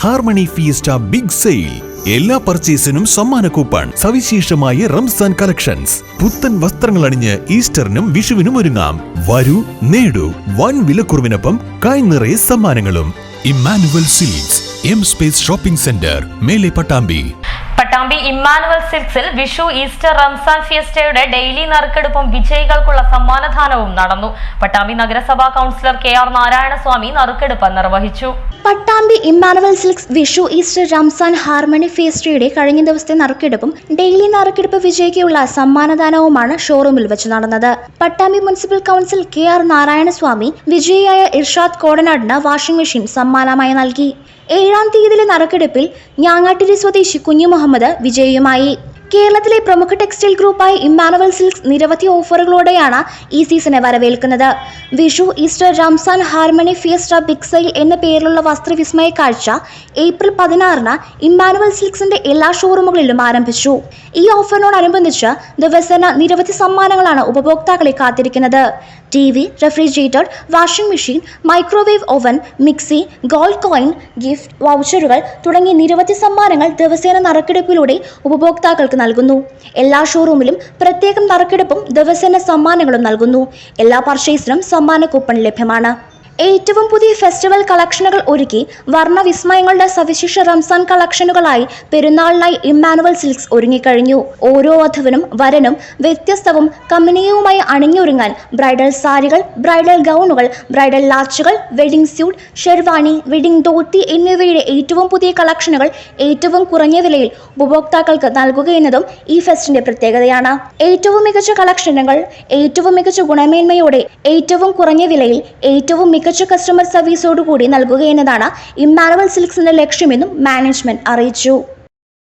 Harmony fiesta big sale. എല്ലാ പർച്ചേസിനും സമ്മാന coupon സവിശേഷമായ റംസാൻ കളക്ഷൻസ്. പുത്തൻ വസ്ത്രങ്ങൾ അണിഞ്ഞ് ഈസ്റ്ററിനും വിഷുവിനും ഒരുങ്ങാം. വരൂ നേടൂ വൻ വിലക്കുറവിനൊപ്പം കൈ നിറയെ സമ്മാനങ്ങളും. Emmanuel silks M space shopping centre മേലെ പട്ടാമ്പി. പട്ടാമ്പി ഇമ്മാനുവൽ സിൽക്സിൽ വിഷു ഈസ്റ്റർ റംസാൻ ഫിയസ്റ്റയുടെ ഡെയിലി നറുക്കെടുപ്പും വിജയികൾക്കുള്ള സമ്മാനദാനവും നടന്നു. പട്ടാമ്പി നഗരസഭാ കൌൺസിലർ കെ ആർ നാരായണസ്വാമി നറുക്കെടുപ്പ് നിർവഹിച്ചു. Pattambi Emmanuel silks Vishu Easter Ramzan harmony ഫേസ്ട്രിയുടെ കഴിഞ്ഞ ദിവസത്തെ നറുക്കെടുപ്പും ഡെയിലി നറുക്കെടുപ്പ് വിജയിക്കുള്ള സമ്മാനദാനവുമാണ് ഷോറൂമിൽ വെച്ച് നടന്നത്. Pattambi municipal council K R Narayanaswamy വിജയിയായ Irshad കോടനാടിന് വാഷിംഗ് മെഷീൻ സമ്മാനമായി നൽകി. ഏഴാം തീയതിയിലെ നറുക്കെടുപ്പിൽ ഞാങ്ങാട്ടിരി സ്വദേശി കുഞ്ഞു മുഹമ്മദ് വിജയിയുമായി കേരളത്തിലെ പ്രമുഖ ടെക്സ്റ്റൈൽ ഗ്രൂപ്പായ ഇമ്മാനുവൽ സിൽക്സ് നിരവധി ഓഫറുകളോടെയാണ് ഈ സീസണെ വരവേൽക്കുന്നത്. Vishu Easter Ramzan harmony fiesta big sale എന്ന പേരിലുള്ള വസ്ത്രവിസ്മയ കാഴ്ച ഏപ്രിൽ പതിനാറിന് ഇമ്മാനുവൽ സിൽക്സിന്റെ എല്ലാ ഷോറൂമുകളിലും ആരംഭിച്ചു. ഈ ഓഫറിനോടനുബന്ധിച്ച് ദിവസേന നിരവധി സമ്മാനങ്ങളാണ് ഉപഭോക്താക്കളെ കാത്തിരിക്കുന്നത്. T V refrigerator washing machine microwave oven mixie gold coin gift വൗച്ചറുകൾ തുടങ്ങിയ നിരവധി സമ്മാനങ്ങൾ ദിവസേന നറുക്കെടുപ്പിലൂടെ ഉപഭോക്താക്കൾക്ക് നൽകുന്നു. എല്ലാ ഷോറൂമിലും പ്രത്യേകം നറുക്കെടുപ്പും ദിവസേന സമ്മാനങ്ങളും നൽകുന്നു. എല്ലാ പർച്ചേസിനും സമ്മാന കൂപ്പൺ ലഭ്യമാണ്. ഏറ്റവും പുതിയ ഫെസ്റ്റിവൽ കളക്ഷനുകൾ ഒരുക്കി വർണവിസ്മയങ്ങളുടെ സവിശേഷ റംസാൻ കളക്ഷനുകളായി പെരുന്നാളിനായി ഇമ്മാനുവൽ സിൽക്സ് ഒരുങ്ങിക്കഴിഞ്ഞു. ഓരോ വധുവിനും വരനും വ്യത്യസ്തവും കമ്പനിയവുമായി അണിഞ്ഞൊരുങ്ങാൻ ബ്രൈഡൽ സാരികൾ ബ്രൈഡൽ ഗൗണുകൾ bridal ലാച്ചുകൾ wedding suit sherwani wedding dhoti എന്നിവയുടെ ഏറ്റവും പുതിയ കളക്ഷനുകൾ ഏറ്റവും കുറഞ്ഞ വിലയിൽ ഉപഭോക്താക്കൾക്ക് നൽകുകയെന്നതും ഈ ഫെസ്റ്റിന്റെ പ്രത്യേകതയാണ്. ഏറ്റവും മികച്ച കളക്ഷനുകൾ ഏറ്റവും മികച്ച ഗുണമേന്മയോടെ ഏറ്റവും കുറഞ്ഞ വിലയിൽ ഏറ്റവും മികച്ച കസ്റ്റമർ സർവീസോടുകൂടി നൽകുകയെന്നതാണ് ഇമ്മാനുവൽ സിൽക്സിന്റെ ലക്ഷ്യമെന്നും മാനേജ്മെന്റ് അറിയിച്ചു.